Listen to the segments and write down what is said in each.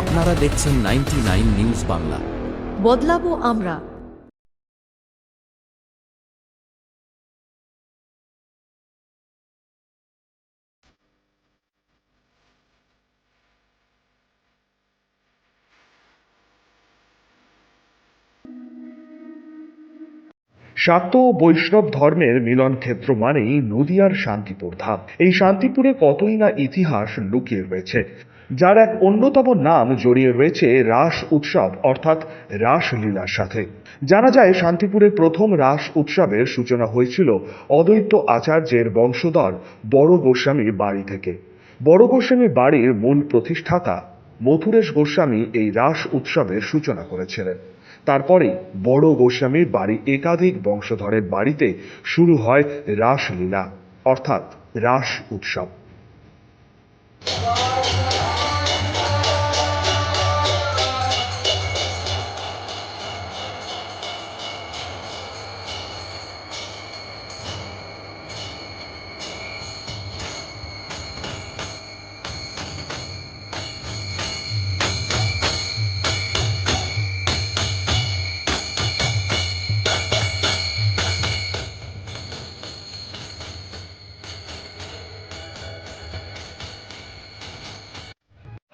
আপনারা দেখছেন ninety news Bangla. বদলাবো আমরা। শাক্ত ও বৈষ্ণব ধর্মের মিলন ক্ষেত্র মানেই নদিয়ার শান্তিপুর ধাম এই শান্তিপুরে কতই না ইতিহাস লুকিয়ে রয়েছে। যার এক অন্যতম নাম জড়িয়ে রয়েছে রাস উৎসব, অর্থাৎ রাসলীলার সাথে। জানা যায় শান্তিপুরের প্রথম রাস উৎসবের সূচনা হয়েছিল অদ্বৈত আচার্যের বংশধর বড় গোস্বামী বাড়ি থেকে। বড় গোস্বামী বাড়ির মূল প্রতিষ্ঠাতা মথুরেশ গোস্বামী এই রাস উৎসবের সূচনা করেছিলেন। তারপরে বড় গোস্বামীর বাড়ি একাধিক বংশধরের বাড়িতে শুরু হয় রাসলীলা, অর্থাৎ রাস উৎসব।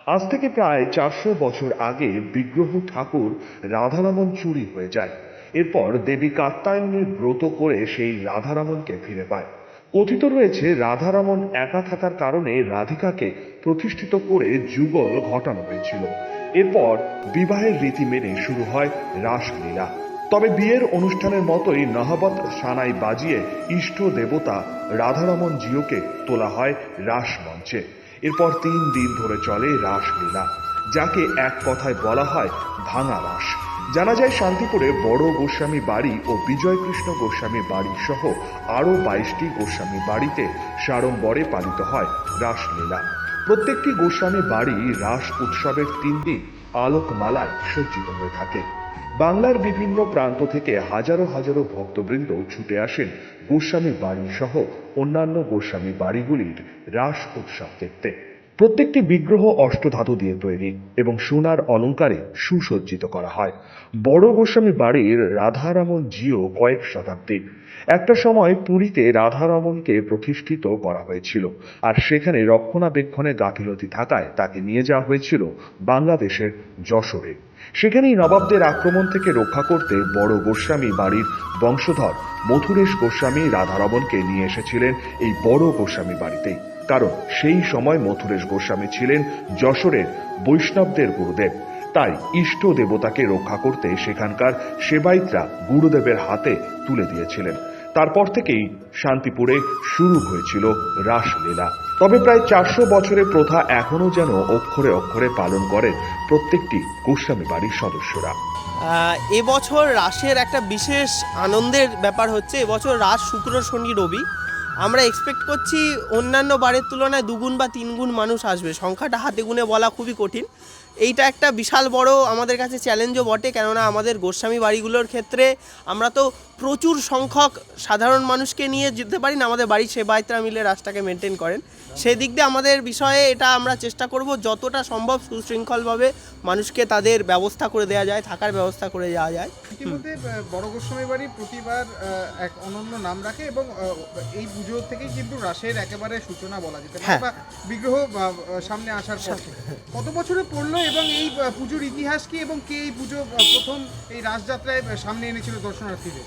আজ থেকে প্রায় চারশো বছর আগে বিগ্রহ ঠাকুর রাধারমন চুরি হয়ে যায়। এরপর দেবী কাত্তায়নের ব্রত করে সেই রাধারমনকে ফিরে পায়। কথিত রয়েছে রাধারমন একা থাকার কারণে রাধিকাকে প্রতিষ্ঠিত করে যুগল ঘটানো হয়েছিল। এরপর বিবাহের রীতি মেনে শুরু হয় রাসলীলা। তবে বিয়ের অনুষ্ঠানের মতোই নহবত সানাই বাজিয়ে ইষ্ট দেবতা রাধারমন জিওকে তোলা হয় রাস মঞ্চে এরপর তিন দিন ধরে চলে রাসলীলা, যাকে এক কথায় বলা হয় ভাঙা রাস। জানা যায় শান্তিপুরে বড় গোস্বামী বাড়ি ও বিজয়কৃষ্ণ গোস্বামী বাড়ি সহ আরও বাইশটি গোস্বামী বাড়িতে সাড়ম্বরে পালিত হয় রাসলীলা। প্রত্যেকটি গোস্বামী বাড়ি রাস উৎসবের তিন দিন আলোকমালায় সজ্জিত হয়ে থাকে। বাংলার বিভিন্ন প্রান্ত থেকে হাজারো হাজারো ভক্তবৃন্দ ছুটে আসেন গোস্বামী বাড়ি সহ অন্যান্য গোস্বামী বাড়িগুলির রাস উৎসব দেখতে। প্রত্যেকটি বিগ্রহ অষ্টধাতু দিয়ে তৈরি এবং সোনার অলঙ্কারে সুসজ্জিত করা হয়। বড় গোস্বামী বাড়ির রাধারামন জিও কয়েক শতাব্দীর। একটা সময় পুরীতে রাধারমনকে প্রতিষ্ঠিত করা হয়েছিল আর সেখানে রক্ষণাবেক্ষণে গাফিলতি থাকায় তাকে নিয়ে যাওয়া হয়েছিল বাংলাদেশের যশোরে। সেখানেই নবাবদের আক্রমণ থেকে রক্ষা করতে বড় গোস্বামী বাড়ির বংশধর মথুরেশ গোস্বামী রাধারমনকে নিয়ে এসেছিলেন এই বড় গোস্বামী বাড়িতেই। কারণ সেই সময় মথুরেশ গোস্বামী ছিলেন যশোরের বৈষ্ণবদের গুরুদেব। তাই ইষ্ট দেবতাকে রক্ষা করতে সেখানকার সেবাইতরা গুরুদেবের হাতে তুলে দিয়েছিলেন। তারপর থেকেই শান্তিপুরে শুরু হয়েছিল রাসলীলা। তবে প্রায় চারশো বছরের প্রথা এখনও যেন অক্ষরে অক্ষরে পালন করেন প্রত্যেকটি গোস্বামী বাড়ির সদস্যরা। এবছর রাসের একটা বিশেষ আনন্দের ব্যাপার হচ্ছে, এবছর রাস শুক্র, শনি, রবি। আমরা এক্সপেক্ট করছি অন্যান্য বারের তুলনায় দুগুণ বা তিনগুণ মানুষ আসবে। সংখ্যাটা হাতে গুনে বলা খুবই কঠিন। এইটা একটা বিশাল বড় আমাদের কাছে চ্যালেঞ্জও বটে কেননা আমাদের গোস্বামী বাড়িগুলোর ক্ষেত্রে আমরা তো প্রচুর সংখ্যক সাধারণ মানুষকে নিয়ে যেতে পারি না আমাদের বাড়ির সেবায়তরা মিলে রাসটাকে মেনটেন করেন। সেদিক দিয়ে আমাদের বিষয়ে এটা আমরা চেষ্টা করব যতটা সম্ভব সুশৃঙ্খলভাবে মানুষকে তাদের ব্যবস্থা করে দেওয়া যায় থাকার ব্যবস্থা করে দেওয়া যায়। ইতিমধ্যে বড় গোস্বামী বাড়ি প্রতিবার এক অনন্য নাম রাখে এবং এই পুজো থেকেই কিন্তু রাসের একেবারে সূচনা বলা যেতে পারে হ্যাঁ। বিগ্রহ সামনে আসার পর কত বছরে পড়ল এবং এই পুজোর ইতিহাস কি এবং কে এই পুজো প্রথম এই রাসযাত্রায় সামনে এনেছিল দর্শনার্থীদের?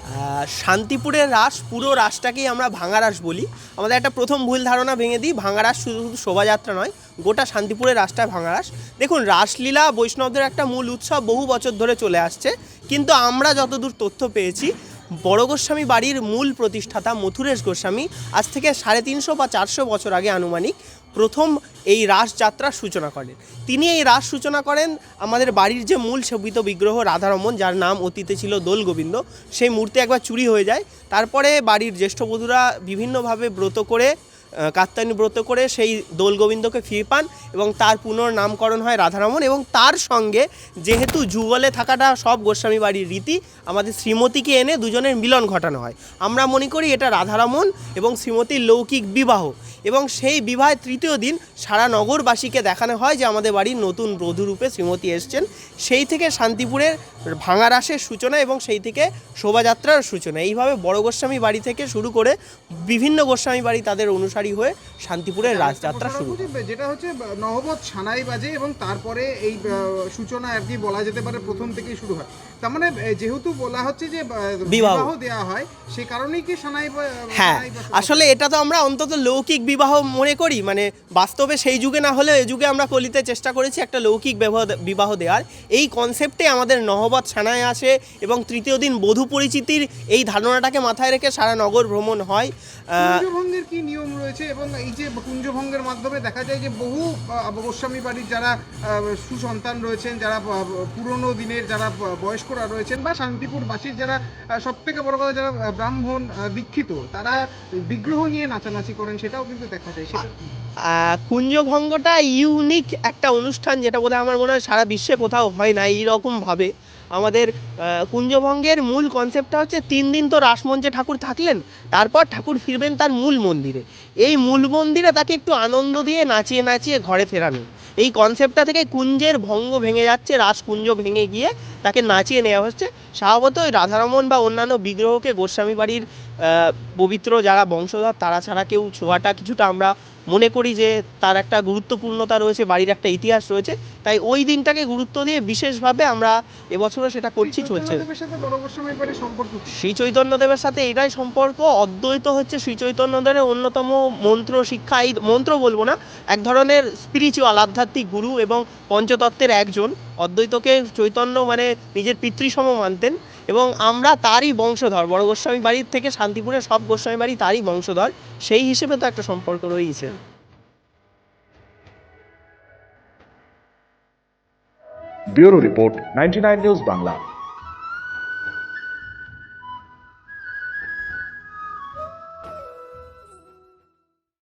শান্তিপুরের রাস, পুরো রাসটাকেই আমরা ভাঙা রাস বলি। আমাদের একটা প্রথম ভুল ধারণা ভেঙে দিই ভাঙা রাস শুধু শুধু শোভাযাত্রা নয়, গোটা শান্তিপুরের রাসটা ভাঙা রাস দেখুন, রাসলীলা বৈষ্ণবদের একটা মূল উৎসব বহু বছর ধরে চলে আসছে, কিন্তু আমরা যতদূর তথ্য পেয়েছি বড় গোস্বামী বাড়ির মূল প্রতিষ্ঠাতা মথুরেশ গোস্বামী আজ থেকে সাড়ে তিনশো বা চারশো বছর আগে আনুমানিক প্রথম এই রাসযাত্রার সূচনা করেন। তিনি এই রাস সূচনা করেন আমাদের বাড়ির যে মূল সেবিত বিগ্রহ রাধারমন, যার নাম অতীতে ছিল দোল গোবিন্দ, সেই মূর্তি একবার চুরি হয়ে যায়। তারপরে বাড়ির জ্যেষ্ঠ বধূরা বিভিন্নভাবে ব্রত করে আহ, ব্রত করে সেই দোল গোবিন্দকে ফিরে পান এবং তার পুনর্নামকরণ হয় রাধারমন এবং তার সঙ্গে যেহেতু যুগলে থাকাটা সব গোস্বামী বাড়ির রীতি আমাদের শ্রীমতীকে এনে দুজনের মিলন ঘটানো হয়। আমরা মনে করি এটা রাধারমন এবং শ্রীমতীর লৌকিক বিবাহ। এবং সেই বিবাহের তৃতীয় দিন সারা নগরবাসীকে দেখানো হয় যে আমাদের বাড়ির নতুন বধূরূপে শ্রীমতী এসছেন সেই থেকে শান্তিপুরের ভাঙা রাসের সূচনা এবং সেই থেকে শোভাযাত্রার সূচনা এইভাবে বড় গোস্বামী বাড়ি থেকে শুরু করে বিভিন্ন গোস্বামী বাড়ি তাদের অনুসারী হয়ে শান্তিপুরের রাসযাত্রা শুরু। যেটা হচ্ছে নহবত ছানাই বাজে এবং তারপরে এই সূচনা আর কি বলা যেতে পারে প্রথম থেকেই শুরু হয় তার মানে যেহেতু বলা হচ্ছে যে বিবাহ। বিবাহ দেওয়া হয় সে কারণেই কি সানাই হ্যাঁ আসলে এটা তো আমরা অন্তত লৌকিক বিবাহ মনে করি মানে বাস্তবে সেই যুগে না হলেও এই যুগে আমরা কলিতে চেষ্টা করেছি একটা লৌকিক বিবাহ- দেওয়ার এই কনসেপ্টে আমাদের নহবত ছানায় আসে এবং তৃতীয় দিন বধূ পরিচিতির এই ধারণাটাকে মাথায় রেখে সারা নগর ভ্রমণ হয়। কুঞ্জভঙ্গের কি নিয়ম রয়েছে এবং এই যে কুঞ্জভঙ্গের মাধ্যমে দেখা যায় যে বহু গোস্বামী বাড়ির যারা সুসন্তান রয়েছেন যারা পুরনো দিনের যারা বয়স্করা রয়েছেন বা শান্তিপুরবাসীর যারা সব থেকে বড় কথা যারা ব্রাহ্মণ দীক্ষিত তারা বিগ্রহ নিয়ে নাচানাচি করেন সেটাও কিন্তু দেখা যায় সেটা কুঞ্জভঙ্গটা ইউনিক একটা অনুষ্ঠান যেটা বোধহয় আমার মনে হয় সারা বিশ্বে কোথাও হয় না এইরকমভাবে। আমাদের কুঞ্জভঙ্গের মূল কনসেপ্টটা হচ্ছে তিন দিন তো রাসমঞ্চে ঠাকুর থাকলেন, তারপর ঠাকুর ফিরবেন তার মূল মন্দিরে। এই মূল মন্দিরে তাকে একটু আনন্দ দিয়ে নাচিয়ে নাচিয়ে ঘরে ফেরানো এই কনসেপ্টটা থেকে কুঞ্জের ভঙ্গ ভেঙে যাচ্ছে, রাসকুঞ্জ ভেঙে গিয়ে তাকে নাচিয়ে নেওয়া হচ্ছে। স্বভাবত ওই রাধারমণ বা অন্যান্য বিগ্রহকে গোস্বামী বাড়ির পবিত্র যারা বংশধর, তারা ছাড়া কেউ ছোঁয়াটা কিছুটা আমরা মনে করি যে তার একটা গুরুত্বপূর্ণতা রয়েছে, বাড়ির একটা ইতিহাস রয়েছে। তাই ওই দিনটাকে গুরুত্ব দিয়ে বিশেষভাবে আমরা এবছরও সেটা করছি চলছে? শ্রী চৈতন্যদেবের সাথে এটাই সম্পর্ক অদ্বৈত হচ্ছে শ্রী চৈতন্যদেবের অন্যতম মন্ত্র শিক্ষা এই মন্ত্র বলব না এক ধরনের স্পিরিচুয়াল আধ্যাত্মিক গুরু এবং পঞ্চতত্ত্বের একজন। অদ্বৈতকে চৈতন্য মানে নিজের পিতৃসম মানতেন এবং আমরা তারই বংশধর বড় গোস্বামী বাড়ির থেকে শান্তিপুরের সব গোস্বামী বাড়ি তারই বংশধর সেই হিসেবে তো একটা সম্পর্ক রয়েছে bureau report ninety news Bangla